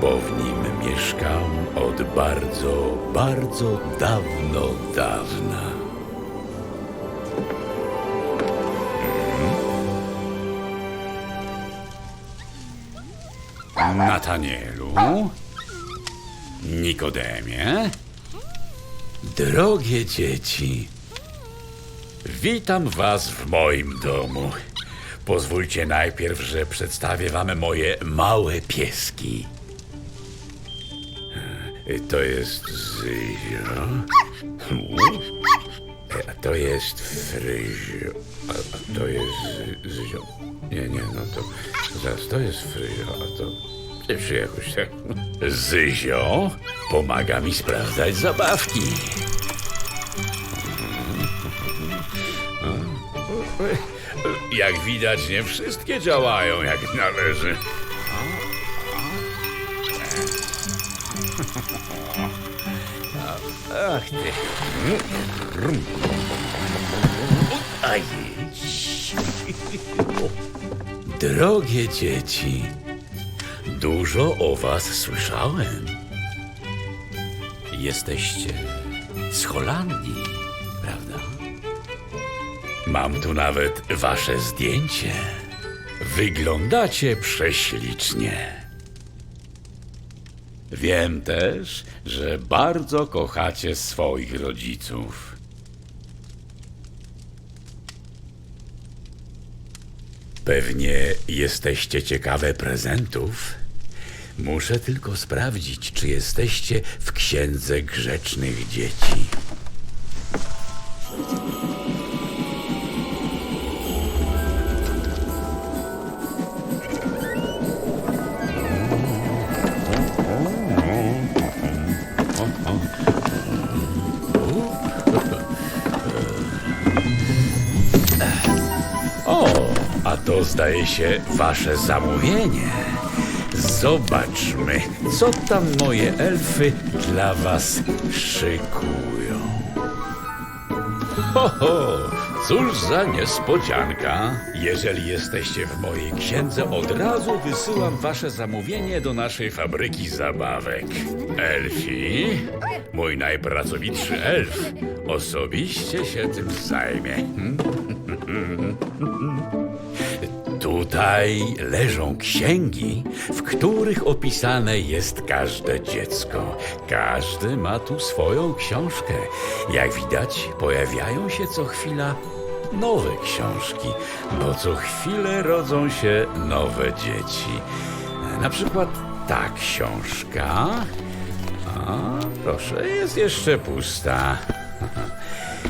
bo w nim mieszkam od bardzo, bardzo dawno, dawna. Mhm. Natanielu, Nikodemie, drogie dzieci, witam was w moim domu. Pozwólcie najpierw, że przedstawię wam moje małe pieski. E, To jest Zyzio. E, A to jest Fryzio. A, to jest Zy- Zyzio. Nie, nie, no to, zaraz, to jest Fryzio, a to... Czy jakoś tak... Zyzio pomaga mi sprawdzać zabawki. Jak widać, nie wszystkie działają jak należy. Ach ty. Aj. Drogie dzieci, dużo o was słyszałem. Jesteście z Holandii, prawda? Mam tu nawet wasze zdjęcie. Wyglądacie prześlicznie. Wiem też, że bardzo kochacie swoich rodziców. Pewnie jesteście ciekawe prezentów. Muszę tylko sprawdzić, czy jesteście w księdze grzecznych dzieci. O, a to zdaje się wasze zamówienie. Zobaczmy, co tam moje elfy dla was szykują. Ho, ho, cóż za niespodzianka. Jeżeli jesteście w mojej księdze, od razu wysyłam wasze zamówienie do naszej fabryki zabawek. Elfi, mój najpracowitszy elf, osobiście się tym zajmie. Tutaj leżą księgi, w których opisane jest każde dziecko. Każdy ma tu swoją książkę. Jak widać, pojawiają się co chwila nowe książki, bo co chwilę rodzą się nowe dzieci. Na przykład ta książka. A, proszę, jest jeszcze pusta.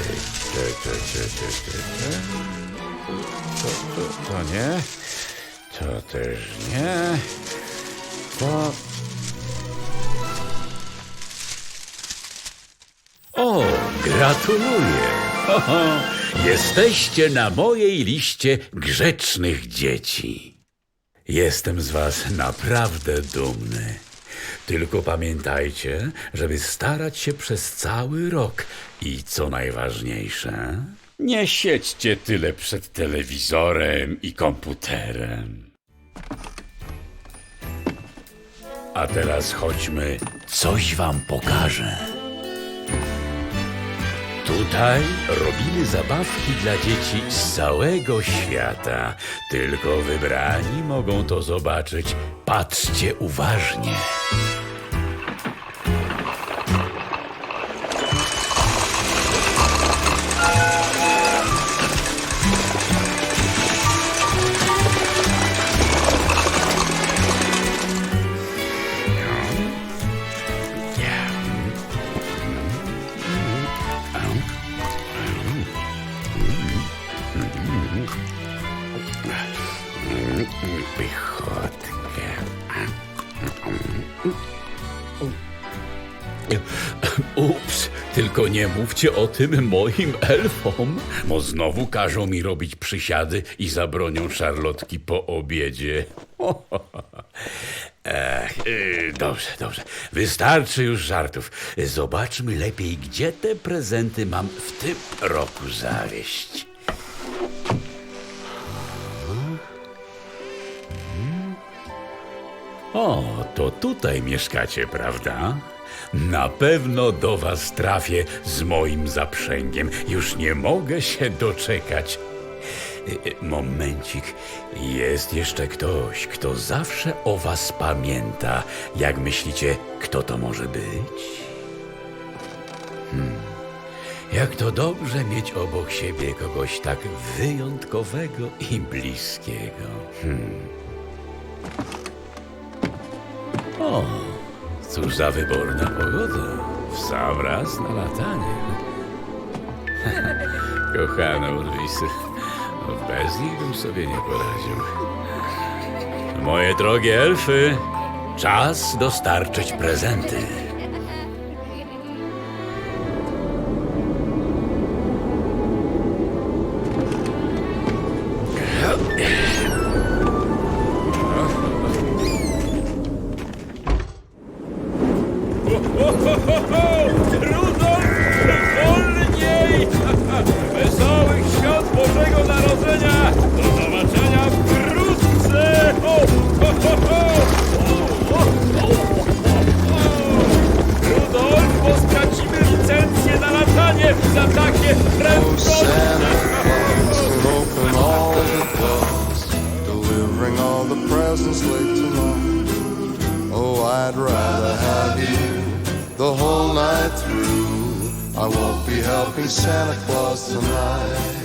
Y. To, to, to nie. To też nie. To... O, gratuluję. Ho, ho. Jesteście na mojej liście grzecznych dzieci. Jestem z was naprawdę dumny. Tylko pamiętajcie, żeby starać się przez cały rok i co najważniejsze, nie siedźcie tyle przed telewizorem i komputerem. A teraz chodźmy, coś wam pokażę. Tutaj robimy zabawki dla dzieci z całego świata. Tylko wybrani mogą to zobaczyć. Patrzcie uważnie. Ups, tylko nie mówcie o tym moim elfom, bo znowu każą mi robić przysiady i zabronią szarlotki po obiedzie. Ech, yy, dobrze, dobrze. Wystarczy już żartów. Zobaczmy lepiej, gdzie te prezenty mam w tym roku zawieść. O, to tutaj mieszkacie, prawda? Na pewno do was trafię z moim zaprzęgiem. Już nie mogę się doczekać. E, e, Momencik. Jest jeszcze ktoś, kto zawsze o was pamięta. Jak myślicie, kto to może być? Hmm. Jak to dobrze mieć obok siebie kogoś tak wyjątkowego i bliskiego. O, cóż za wyborna pogoda. W sam raz na latanie. Kochane Urwisy, bez nich bym sobie nie poradził. Moje drogie elfy, czas dostarczyć prezenty. Rudolf, I won't be helping Santa Claus tonight.